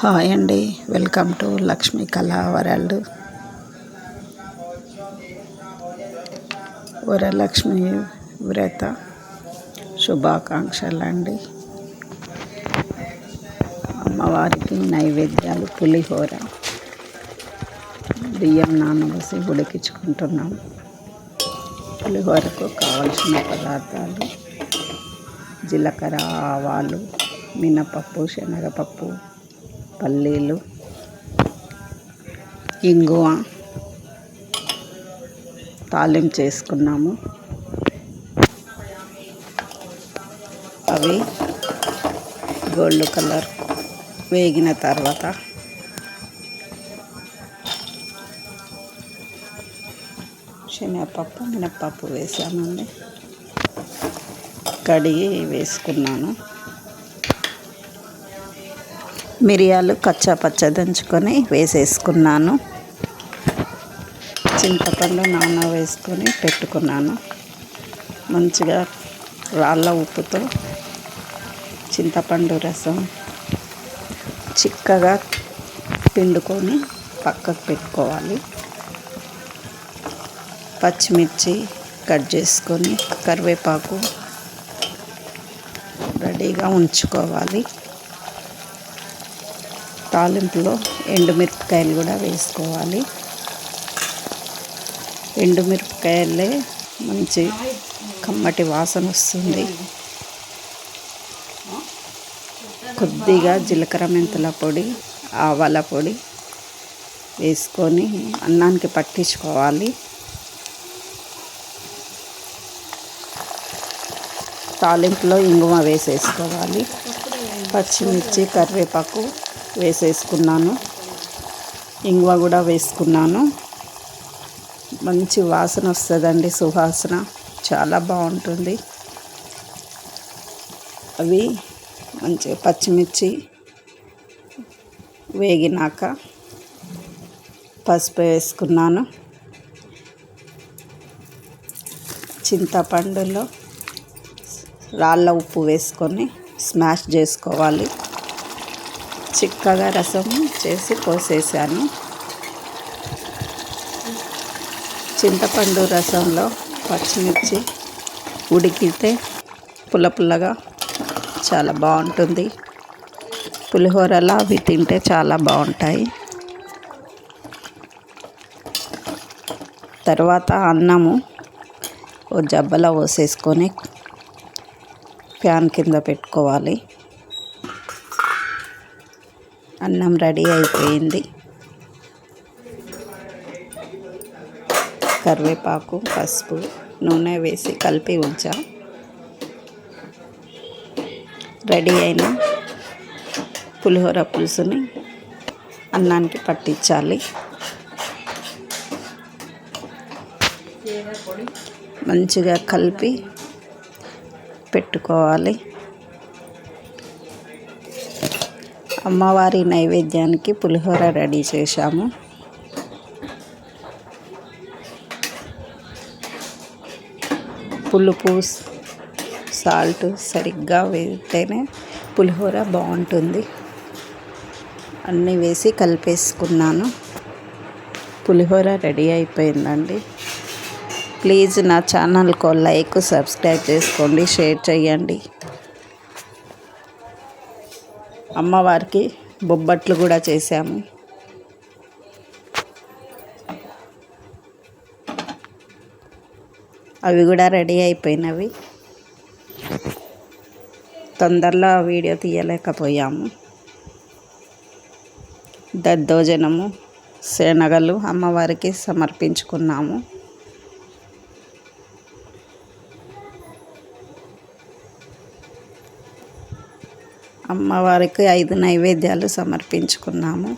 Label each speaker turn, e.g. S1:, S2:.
S1: Hi అండి. Welcome to Lakshmi కళా world. Varalakshmi వ్రత శుభాకాంక్షలు అండి. అమ్మవారికి నైవేద్యాలు పులిహోర బియ్యం నానబోసి ఉడికించుకుంటున్నాం. పులిహోరకు కావలసిన పదార్థాలు జీలకర్ర ఆవాలు మినపప్పు శనగపప్పు పల్లీలు ఇంగువ తాలింపు చేసుకున్నాము. అవి గోల్డ్ కలర్ వేగిన తర్వాత శనగపప్పు మినప్పప్పు వేసామండి. కడిగి వేసుకున్నాను. మిరియాలు కచ్చా పచ్చ దంచుకొని వేసేసుకున్నాను. చింతపండు నాన వేసుకొని పెట్టుకున్నాను. మంచిగా రాళ్ళ ఉప్పుతో చింతపండు రసం చిక్కగా పిండుకొని పక్కకు పెట్టుకోవాలి. పచ్చిమిర్చి కట్ చేసుకొని కరివేపాకు రెడీగా ఉంచుకోవాలి. తాలింపులో ఎండుమిరపకాయలు కూడా వేసుకోవాలి. ఎండుమిరపకాయలే మంచి కమ్మటి వాసన వస్తుంది. కొద్దిగా జీలకర్ర మెంతుల పొడి ఆవాల పొడి వేసుకొని అన్నానికి పట్టించుకోవాలి. తాలింపులో ఇంగువ వేసేసుకోవాలి. పచ్చిమిర్చి కరివేపాకు వేసేసుకున్నాను. ఇంగువ కూడా వేసుకున్నాను. మంచి వాసన వస్తుందండి సువాసన. చాలా బాగుంటుంది. అవి మంచి పచ్చిమిర్చి వేగినాక పసుపు వేసుకున్నాను. చింతపండులో రాళ్ళ ఉప్పు వేసుకొని స్మాష్ చేసుకోవాలి. చిక్కగా రసం చేసి పోసేసాను. చింతపండు రసంలో పచ్చిమిర్చి ఉడికితే పుల్ల పుల్లగా చాలా బాగుంటుంది. పులిహోరలా అవి తింటే చాలా బాగుంటాయి. తర్వాత అన్నము ఓ జబ్బలో పోసేసుకొని ఫ్యాన్ కింద పెట్టుకోవాలి. అన్నం రెడీ అయిపోయింది. కరివేపాకు పసుపు నూనె వేసి కలిపి ఉంచా. రెడీ అయిన పులిహోర పులుసుని అన్నానికి పట్టించాలి. మంచిగా కలిపి పెట్టుకోవాలి. అమ్మవారి నైవేద్యానికి పులిహోర రెడీ చేశాము. పులుపు సాల్ట్ సరిగ్గా వేస్తేనే పులిహోర బాగుంటుంది. అన్నీ వేసి కలిపేసుకున్నాను. పులిహోర రెడీ అయిపోయిందండి. ప్లీజ్ నా ఛానల్కు లైక్ సబ్స్క్రైబ్ చేసుకోండి షేర్ చేయండి. అమ్మవారికి బొబ్బట్లు కూడా చేశాము. అవి కూడా రెడీ అయిపోయినవి. తొందరలో వీడియో తీయలేకపోయాము. దద్దోజనము శనగలు అమ్మవారికి సమర్పించుకున్నాము. అమ్మవారికి ఐదు నైవేద్యాలు సమర్పించుకున్నాము.